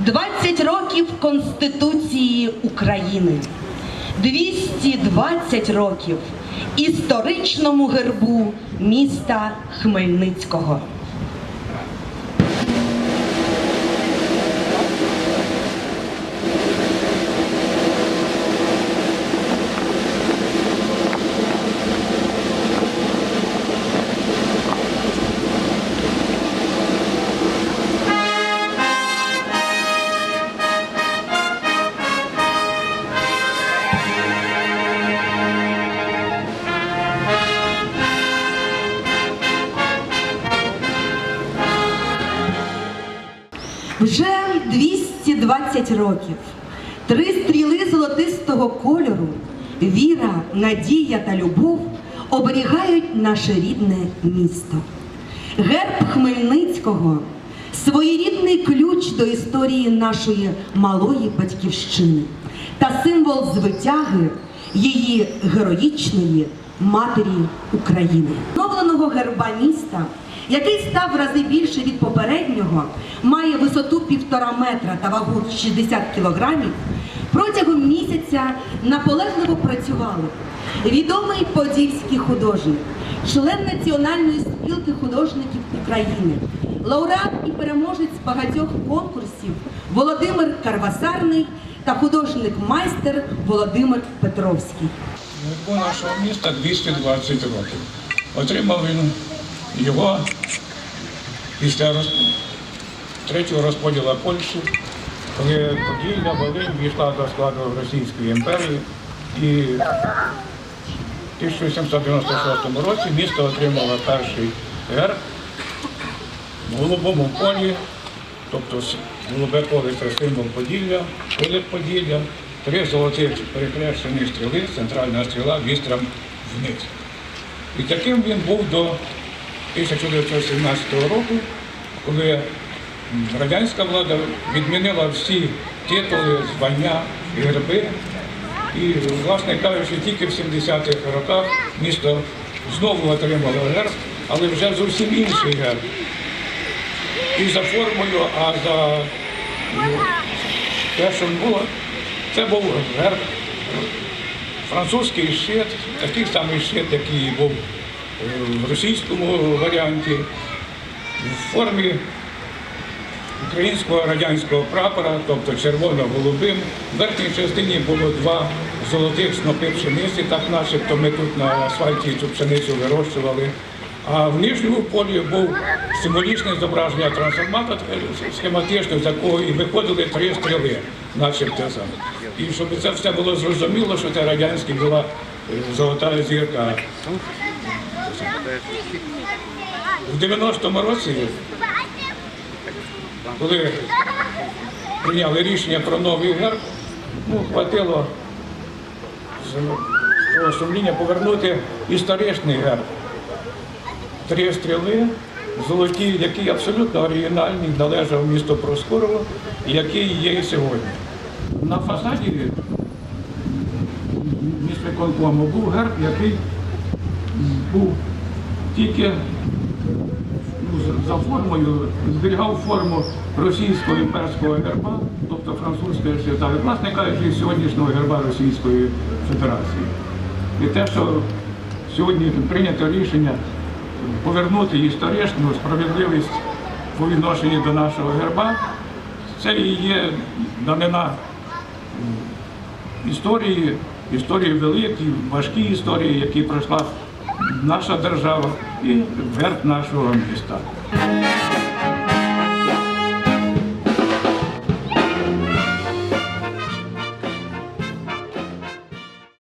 20 років Конституції України, 220 років історичному гербу міста Хмельницького. Вже 220 років. Три стріли золотистого кольору, віра, надія та любов оберігають наше рідне місто. Герб Хмельницького своєрідний ключ до історії нашої малої батьківщини та символ звитяги її героїчної матері України. Оновленого герба міста який став в рази більше від попереднього, має висоту півтора метра та вагу 60 кілограмів, протягом місяця наполегливо працювали відомий подільський художник, член Національної спілки художників України, лауреат і переможець багатьох конкурсів Володимир Карвасарний та художник-майстер Володимир Петровський. Гербу нашого міста 220 років. Отримав він його після роз... третього розподілу Польщі, коли Поділля, Волинь війшла до складу Російської імперії. І в 1796 році місто отримало перший герб в голубому полі, тобто голубе поле це символ Поділля, поле Поділля, три золотих перекрещені стріли, центральна стріла вістрям вниз. І таким він був до 1917 року, коли радянська влада відмінила всі титули, звання і герби. І, власне кажучи, тільки в 70-х роках місто знову отримало герб, але вже зовсім інший герб. І за формою, а за ну, те, що було, це був герб французький щит, такий самий щит, який був в російському варіанті, в формі українського радянського прапора, тобто червоно-голубим. В верхній частині було два золотих снопи пшениці, так начебто ми тут на асфальті цю пшеницю вирощували. А в нижньому полі був символічне зображення трансформатора схематично, з якого і виходили три стріли, начебто саме. І щоб це все було зрозуміло, що це радянська була е, золота зірка. В 90-му році, коли прийняли рішення про новий герб, ну, хватило того сумління повернути історичний герб. Три стріли, золоті, який абсолютно оригінальний, належав місту Проскурово, і який є і сьогодні. На фасаді міськвиконкому був герб, який був тільки ну, за- формою, зберігав форму російського імперського герба, тобто французької свята, і, власне кажучи, сьогоднішнього герба Російської Федерації. І те, що сьогодні прийнято рішення повернути історичну справедливість по відношенню до нашого герба, це і є данина історії, історії великі, важкі історії, які пройшла наша держава і верх нашого міста.